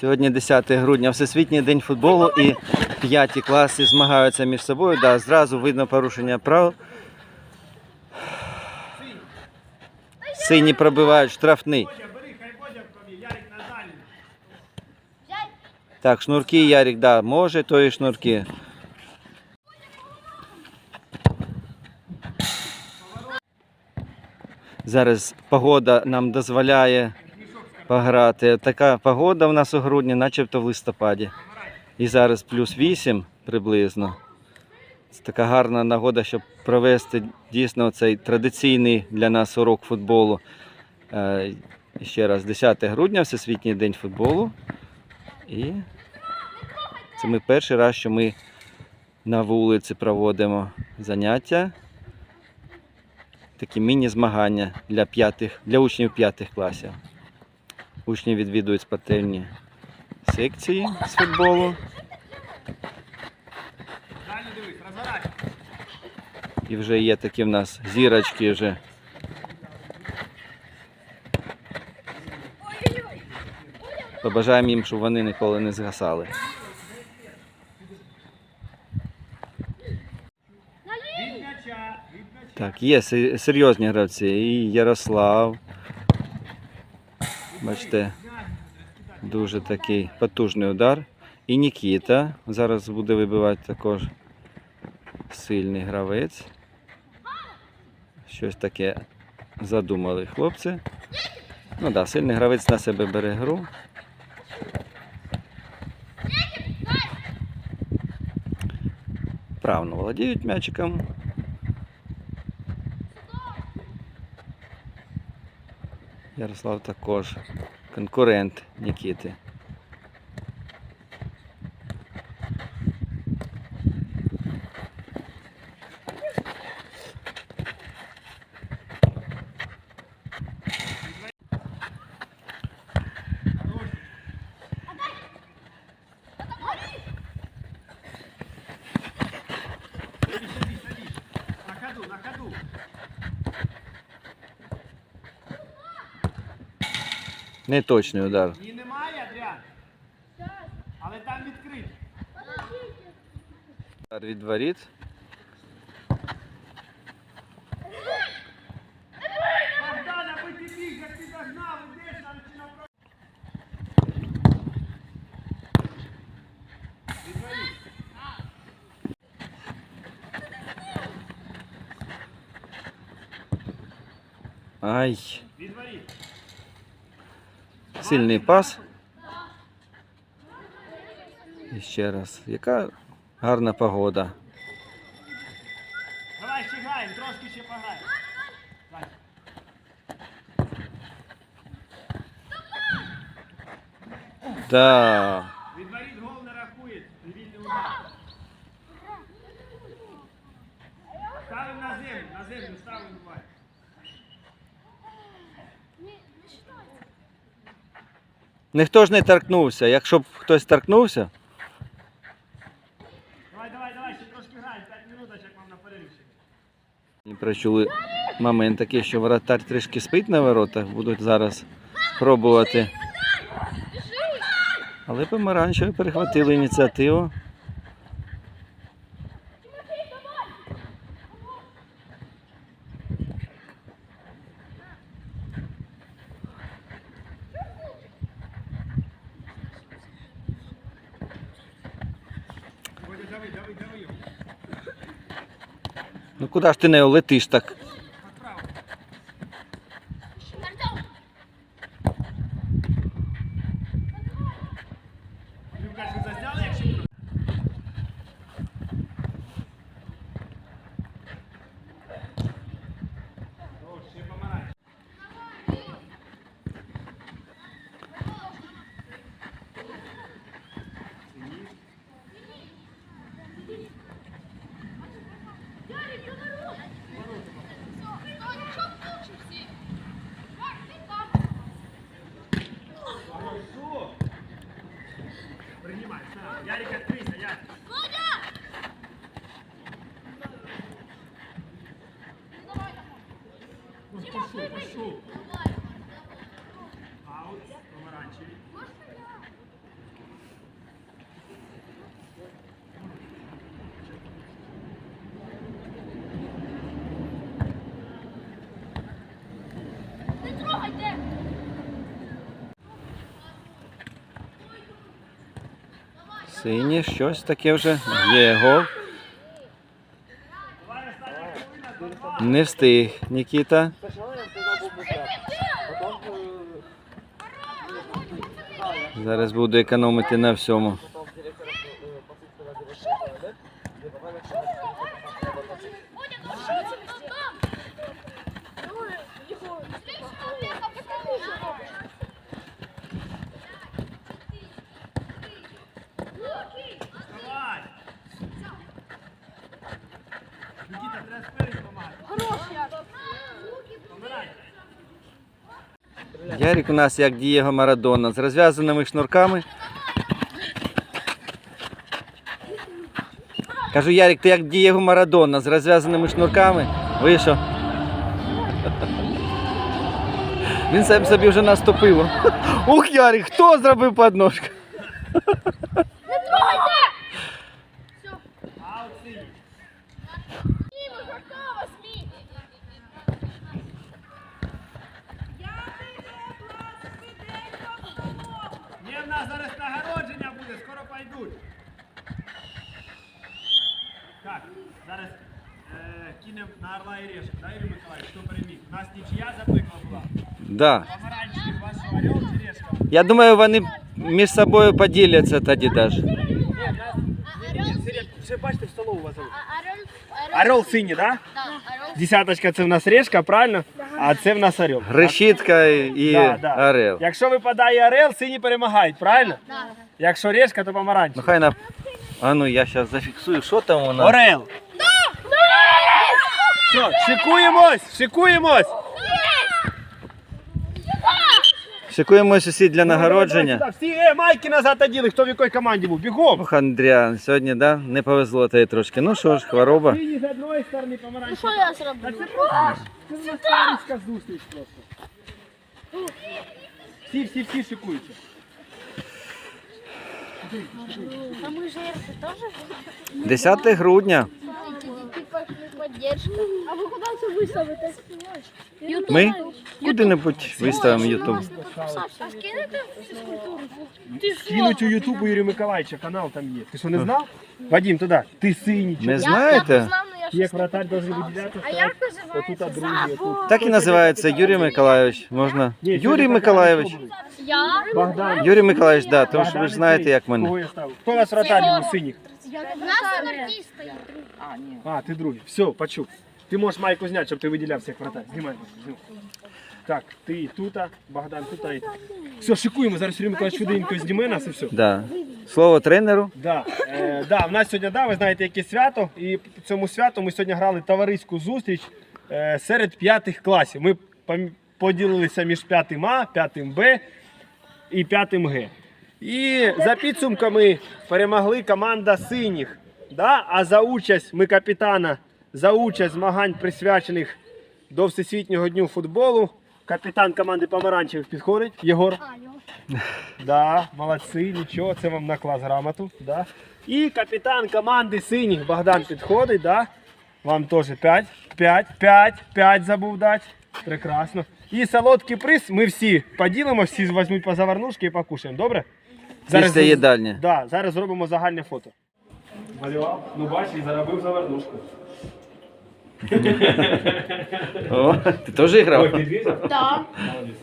Сьогодні 10 грудня, Всесвітній день футболу і п'яті класи змагаються між собою. Да, зразу видно порушення правил. Сині пробивають штрафний. Так, шнурки Ярик, да, може, то і шнурки. Зараз погода нам дозволяє пограти. Така погода в нас у грудні, начебто в листопаді. І зараз плюс 8 приблизно. Це така гарна нагода, щоб провести дійсно цей традиційний для нас урок футболу. Е, Ще раз, 10 грудня, Всесвітній день футболу. І це ми перший раз, що ми на вулиці проводимо заняття. Такі міні-змагання для, для учнів п'ятих класів. Учні відвідують спортивні секції з футболу і вже є такі в нас зірочки вже. Побажаємо їм, щоб вони ніколи не згасали. Так, є серйозні гравці. І Ярослав. Бачите, дуже такий потужний удар. І Нікіта. Зараз буде вибивати також сильний гравець. Щось таке задумали хлопці. Ну да, сильний гравець на себе бере гру. Правильно володіють м'ячиком. Ярослав також конкурент Нікіти. Неточний удар. Її немає, Адріан. Але там відкрито. Удар від воріт. Богдан, аби ти біг, як ти догнав, ідеш, нам чи напроти. Відворіть. Ай, Відворіть. Сильний пас. І ще раз. Яка гарна погода. Давай ще граємо, трошки ще пограємо. Так. Да. Відворіт гол не рахується. Вільний удар. Ставимо на землю, на землю ставимо давай. Ніхто ж не торкнувся. Якщо б хтось торкнувся, Давай, давай, давай, ще трошки граємо. 5 минуточок як вам на перерив ще. прочули момент такий, що воротар трішки спить на воротах, будуть зараз пробувати. Але помаранчеві перехватили ініціативу. Бодя, давай, давай, давай його. Ну куди ж ти не летиш так? Пишу, пишу. Аут, помаранчеві. Сині, щось таке вже є гол. Не встиг Нікіта. Зараз буду економити на всьому. Ярик у нас як Дієго Марадона з розв'язаними шнурками. Кажу, Ярик, ти як Дієго Марадона з розв'язаними шнурками. Вийшов. Він сам собі вже наступив. Ух, Ярик, хто зробив подножку? Аут в нас зараз нагородження буде, скоро пойдуть. Так, зараз е, кинемо на Орла і Решка, да, Юрій Миколаївич, хто переміг? У нас нічия запекла була. Да. Помаранчевий у вас що, Орел чи Решка? Я думаю, вони між собою поділяться тоді даже. Ні, в нас... Ні, ні, Сирень, ще бачите, в столову вас зовут. А Орел синій, да? Десяточка це в нас Решка, правильно? А це в нас Орел. Решітка і Да, да. Орел. Якщо випадає Орел, сині перемагають, правильно? Якщо Решка, то Ну хай на. А ну я зараз зафіксую, що там у нас. Орел. Все, шикуємось, шикуємось. Шикуємося усі для нагородження. Давай, давай, Всі е, майки назад оділи, хто в якій команді був. Бігом. Ох, Андріан, сьогодні да, не повезло тобі трошки. Ну що ж, хвороба. Сині з одної сторони, помаранчевий. Що я Та зроблю? це просто це зустріч просто. Всі, всі, всі шикуються. 10 грудня. Поддержка. А ви куди це виставите? Ютуб. Ми куди-небудь виставимо Ютуб. А скинете фізкультуру? Кинуть у Ютуб у Юрія Миколаївича канал там є. Ти що не знав? Вадим, туди. Ти синій. Не знаєте? як вратарь должен виділятися. А як називається? Так і називається Юрій Миколайович. Можна. Юрій сьогодні Я? Богдан. Юрій Миколайович, да, тому що ви ж знаєте, як мене. Хто у вас вратарь синіх? У нас артиста є. А, ти другий. Все, почув. Ти можеш майку зняти, щоб ти виділявся як вратарь. Знімай. знімай. Так, ти тут, Богдан тут. І... Все, шикуємо. Зараз Юрій Миколаївич швиденько зніме нас і все. Да. Слово тренеру. Да, е, да, в нас сьогодні, да, ви знаєте, яке свято. І по цьому святу ми сьогодні грали товариську зустріч е, серед п'ятих класів. Ми пом- поділилися між п'ятим А, п'ятим Б і п'ятим Г. І за підсумками перемогли команда синіх. Да? А за участь ми капітана, за участь змагань, присвячених до Всесвітнього дню футболу. Капітан команди помаранчевих підходить. Єгор. Да, молодці, нічого, це вам на клас грамоту. Да. І капітан команди синіх Богдан підходить, да. Вам теж 5, 5, 5, 5 забув дати. Прекрасно. І солодкий приз ми всі поділимо, всі візьмуть по заварнушки і покушаємо, добре? Після їдальні. Да, зараз зробимо загальне фото. Малював, ну бачиш, і заробив завернушку. О, ти теж грав? Так. Молодець.